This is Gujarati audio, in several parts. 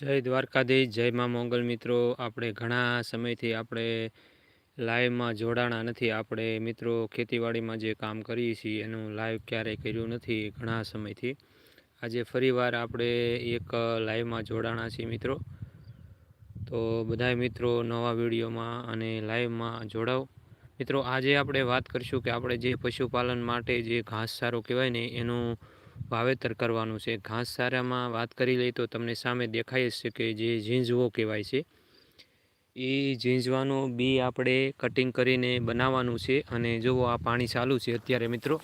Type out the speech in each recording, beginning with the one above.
જય દ્વારકાધીશ, જય મા મોંગલ મિત્રો. આપણે ઘણા સમયથી આપણે લાઈવમાં જોડાણા નથી. આપણે મિત્રો ખેતીવાડીમાં જે કામ કરીએ છીએ, એનું લાઈવ ક્યારેય કર્યું નથી ઘણા સમયથી. આજે ફરીવાર આપણે એક લાઈવમાં જોડાણા છીએ મિત્રો. તો બધા મિત્રો નવા વિડીયોમાં અને લાઈવમાં જોડાઓ. મિત્રો, આજે આપણે વાત કરીશું કે આપણે જે પશુપાલન માટે જે ઘાસચારો કહેવાય ને, એનું વાવેતર કરવાનું છે. ઘાસચારામાં વાત કરી લઈએ તો તમને સામે દેખાય છે કે જે ઝીંઝવો કહેવાય છે. એ ઝીંઝવાનું બી આપણે કટિંગ કરીને બનાવવાનું છે અને જુઓ આ પાણી ચાલુ છે અત્યારે મિત્રો.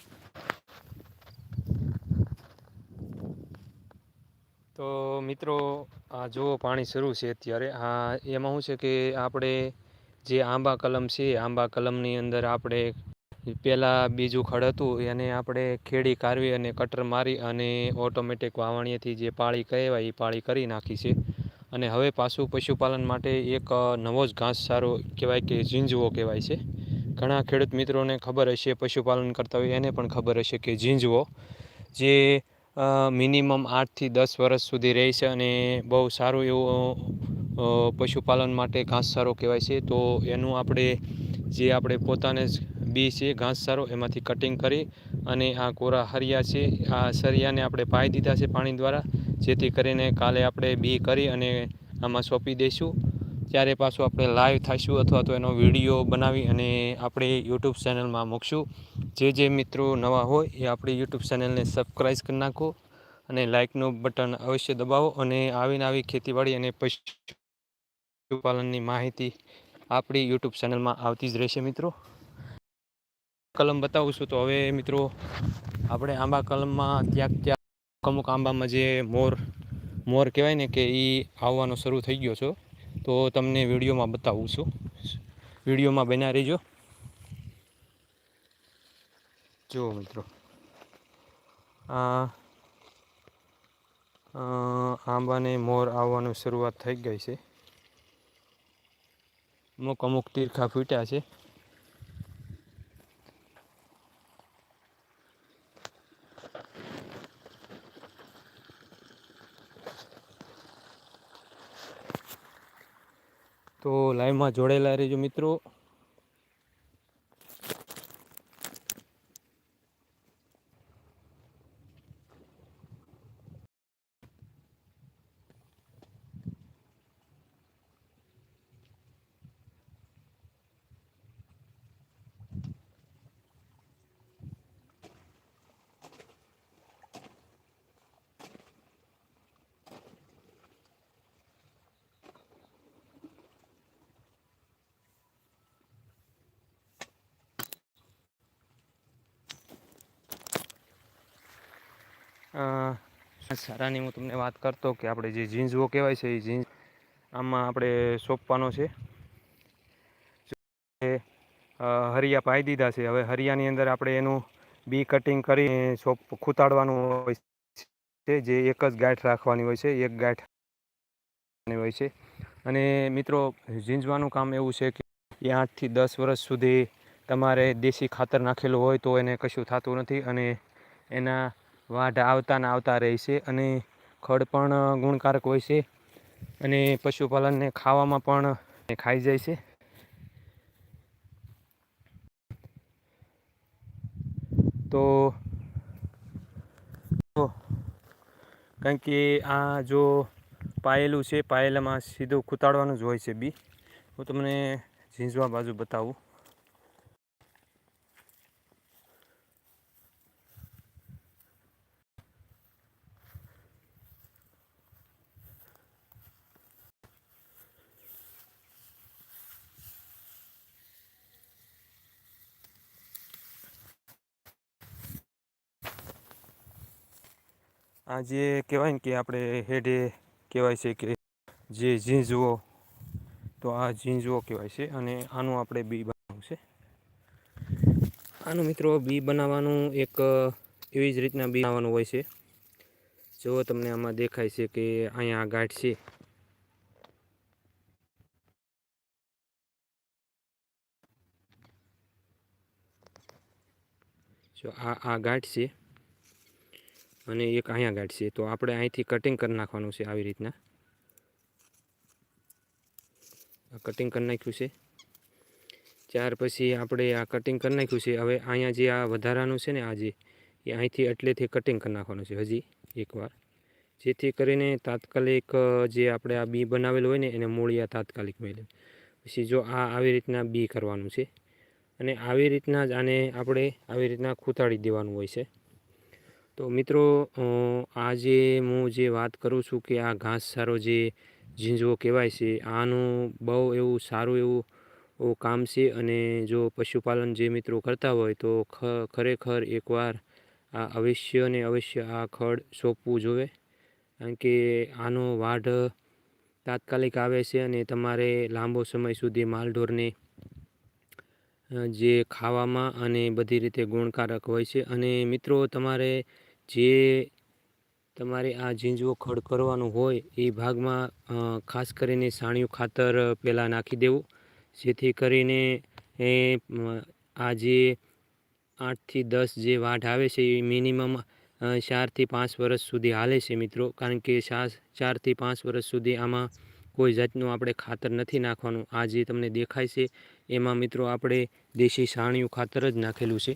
તો મિત્રો, આ જુઓ પાણી શરૂ છે અત્યારે. આ એમાં શું છે કે આપણે જે આંબા કલમ છે, આંબા કલમની અંદર આપણે પહેલાં બીજું ખડ હતું, એને આપણે ખેડી કાઢવી અને કટર મારી અને ઓટોમેટિક વાવણીએથી જે પાળી કહેવાય, એ પાળી કરી નાખી છે. અને હવે પાછું પશુપાલન માટે એક નવો જ ઘાસચારો કહેવાય કે ઝીંઝવો કહેવાય છે. ઘણા ખેડૂત મિત્રોને ખબર હશે, પશુપાલન કરતા હોય એને પણ ખબર હશે કે ઝીંઝવો, જે મિનિમમ આઠથી દસ વર્ષ સુધી રહે છે અને બહુ સારું એવું પશુપાલન માટે ઘાસચારો કહેવાય છે. તો એનું આપણે, જે આપણે પોતાને જ બી છે ઘાસચારો એમાંથી કટિંગ કરી અને આ કોરા હરિયા છે. આ સરિયાને આપણે પાઈ દીધા છે પાણી દ્વારા. જેથી કરીને કાલે આપણે બી કરી અને આમાં સોંપી દઈશું ત્યારે પાછું આપણે લાઈવ થઈશું અથવા તો એનો વીડિયો બનાવી અને આપણે યુટ્યુબ ચેનલમાં મૂકશું. જે જે મિત્રો નવા હોય એ આપણી યુટ્યુબ ચેનલને સબસ્ક્રાઈબ કરી નાખો અને લાઇકનું બટન અવશ્ય દબાવો અને આવીને આવી ખેતીવાડી અને પશુપાલનની માહિતી આપણી યુટ્યુબ ચેનલમાં આવતી જ રહેશે મિત્રો. કલમ બતાવું છું. તો હવે મિત્રો, આપણે આંબા કલમમાં ક્યાંક ક્યાંક અમુક આંબામાં જે મોર મોર કહેવાય ને કે એ આવવાનો શરૂ થઈ ગયો છો. તો તમને વિડીયોમાં બતાવું છું. વિડીયોમાં બન્યા રહીજો. જુઓ મિત્રો, આ આંબાને મોર આવવાનું શરૂઆત થઈ ગઈ છે. અમુક અમુક તીરખા ફૂટ્યા છે. લાઈવમાં જોડેલા રહેજો મિત્રો. સારાની હું તમને વાત કરતો કે આપણે જે જીન્સવો કહેવાય છે એ જીન્સ આમાં આપણે સોંપવાનો છે. હરિયા પાઈ દીધા છે. હવે હરિયાની અંદર આપણે એનું બી કટિંગ કરી સોપ, ખૂતાડવાનું હોય છે. જે એક જ ગાંઠ રાખવાની હોય છે. એક ગાંઠ હોય છે. અને મિત્રો ઝીંઝવાનું કામ એવું છે કે એ આઠથી દસ વર્ષ સુધી તમારે દેશી ખાતર નાખેલું હોય તો એને કશું થતું નથી અને એના વાઢ આવતા ને આવતા રહે છે અને ખડ પણ ગુણકારક હોય છે અને પશુપાલનને ખાવામાં પણ ખાઈ જાય છે. તો કારણ કે આ જો પાયેલું છે, પાયેલામાં સીધું કૂતાડવાનું જ હોય છે બી. હું તમને ઝીંઝવા બાજુ બતાવું. આ જે કહેવાય ને કે આપણે હેડે કહેવાય છે કે જે ઝીંઝવો તો આ ઝીંઝવો કહેવાય છે અને આનું આપણે બી બનાવવું છે. આનું મિત્રો બી બનાવવાનું એક એવી જ રીતના બી બનાવવાનું હોય છે. જો તમને આમાં દેખાય છે કે અહીંયા ગાંઠ છે. જો આ આ ગાંઠ છે. અને એક અહીંયા ગાંઠ છે, તો આપણે અહીંથી કટિંગ કરી નાખવાનું છે આવી રીતના. આ કટિંગ કરી નાખ્યું છે. ત્યાર પછી આપણે આ કટિંગ કરી નાખ્યું છે. હવે અહીંયા જે આ વધારાનું છે ને આ જે, એ અહીંથી એટલેથી કટિંગ કરી નાખવાનું છે હજી એકવાર. જેથી કરીને તાત્કાલિક જે આપણે આ બી બનાવેલું હોય ને, એને મૂળિયા તાત્કાલિક મેળવી પછી જો આ આવી રીતના બી કરવાનું છે. અને આવી રીતના જ આને આપણે આવી રીતના ખૂતાડી દેવાનું હોય છે. તો મિત્રો આજે હું જે વાત કરું છું કે આ ઘાસચારો જે ઝીંઝવો કહેવાય છે, આનું બહુ એવું સારું એવું કામ છે અને જો પશુપાલન જે મિત્રો કરતા હોય તો ખરેખર એકવાર આ અવશ્ય ને અવશ્ય આ ખડ સોંપવું જોઈએ કારણ કે આનો વાઢ તાત્કાલિક આવે છે અને તમારે લાંબો સમય સુધી માલઢોરને જે ખાવામાં અને બધી રીતે ગુણકારક હોય છે. અને મિત્રો, તમારે જે તમારે આ ઝીંઝવો ખડ કરવાનું હોય એ ભાગમાં ખાસ કરીને સાણિયું ખાતર પહેલાં નાખી દેવું. જેથી કરીને એ આ જે આઠથી દસ જે વાઢ આવે છે એ મિનિમમ ચારથી પાંચ વર્ષ સુધી હાલે છે મિત્રો. કારણ કે ચાર, ચારથી પાંચ વર્ષ સુધી આમાં કોઈ જાતનું આપણે ખાતર નથી નાખવાનું. આ જે તમને દેખાય છે, એમાં મિત્રો આપણે દેશી સાણિયું ખાતર જ નાખેલું છે.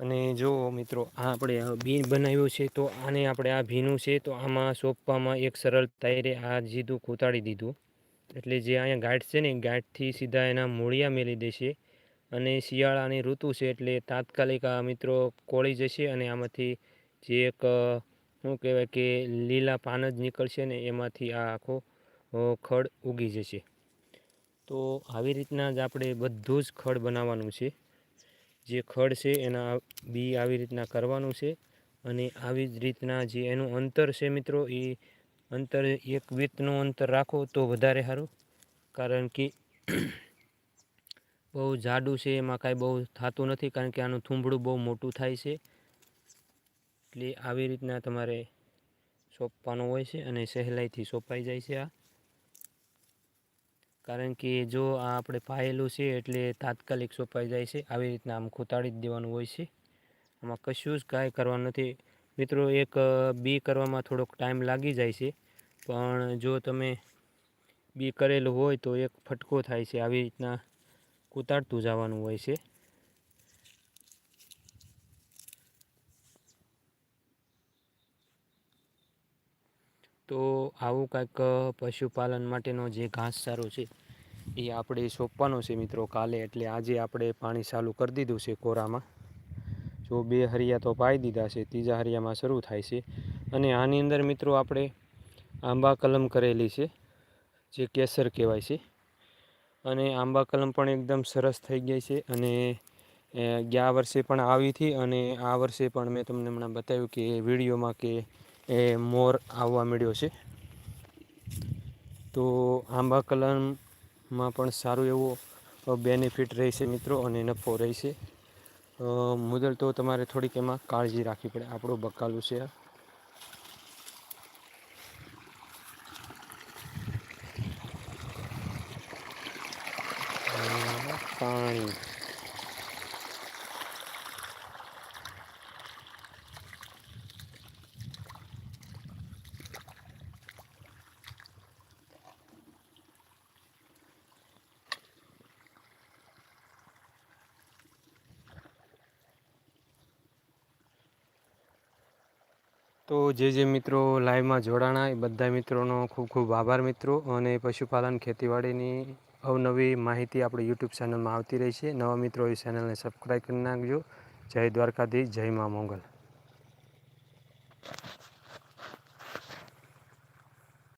અને જો મિત્રો, આ આપણે ભીન બનાવ્યું છે, તો આને આપણે આ ભીનું છે, તો આમાં સોંપવામાં એક સરળ તાયરે આ જીધું કોતાડી દીધું. એટલે જે અહીંયા ગાંઠ છે ને ગાંઠથી સીધા એના મૂળિયા મેલી દેશે. અને શિયાળાની ઋતુ છે, એટલે તાત્કાલિક આ મિત્રો કોળી જશે અને આમાંથી જે એક શું કહેવાય કે, લીલા પાન જ નીકળશે ને, એમાંથી આ આખો ખડ ઉગી જશે. તો આવી રીતના જ આપણે બધું જ ખડ બનાવવાનું છે. જે ખડ છે એના બી આવી રીતના કરવાનું છે. અને આવી જ રીતના જે એનું અંતર છે મિત્રો, એ અંતર એક વીતનું અંતર રાખો તો વધારે સારું. કારણ કે બહુ જાડું છે, એમાં કાંઈ બહુ થતું નથી, કારણ કે આનું થૂંભડું બહુ મોટું થાય છે. એટલે આવી રીતના તમારે સોંપવાનું હોય છે અને સહેલાઈથી સોંપાઈ જાય છે આ. કારણ કે જો આ આપણે પાયેલું છે એટલે તાત્કાલિક સોંપાઈ જાય છે. આવી રીતના આમ ખૂંટાડી જ દેવાનું હોય છે. આમાં કશું જ કાંઈ કરવાનું નથી. મિત્રો, એક બી કરવામાં થોડોક ટાઈમ લાગી જાય છે. પણ જો તમે બી કરેલું હોય તો એક ફટકો થાય છે. આવી રીતના કૂતાડતું જવાનું હોય છે. તો આવું કાંઈક પશુપાલન માટેનો જે ઘાસચારો છે, એ આપણે સોંપવાનો છે મિત્રો કાલે. એટલે આજે આપણે પાણી ચાલુ કરી દીધું છે કોરામાં. જો બે હરિયા તો પાઈ દીધા છે, ત્રીજા હરિયામાં શરૂ થાય છે. અને આની અંદર મિત્રો આપણે આંબા કલમ કરેલી છે, જે કેસર કહેવાય છે. અને આંબા કલમ પણ એકદમ સરસ થઈ ગઈ છે અને ગયા વર્ષે પણ આવી હતી અને આ વર્ષે પણ મેં તમને હમણાં બતાવ્યું કે વિડીયોમાં કે એ મોર આવવા મળ્યો છે. તો આંબા કલમમાં પણ સારું એવો બેનિફિટ રહેશે મિત્રો અને નફો રહેશે. મુદલ તો તમારે થોડીક એમાં કાળજી રાખવી પડે. આપણું બકાલું છે તો જે જે મિત્રો લાઈવમાં જોડાણા, એ બધા મિત્રોનો ખૂબ ખૂબ આભાર મિત્રો. અને પશુપાલન ખેતીવાડીની અવનવી માહિતી આપણે યુટ્યુબ ચેનલમાં આવતી રહી છે. નવા મિત્રો એ ચેનલને સબસ્ક્રાઈબ કરી નાખજો. જય દ્વારકાધીશ, જય મા મોગલ.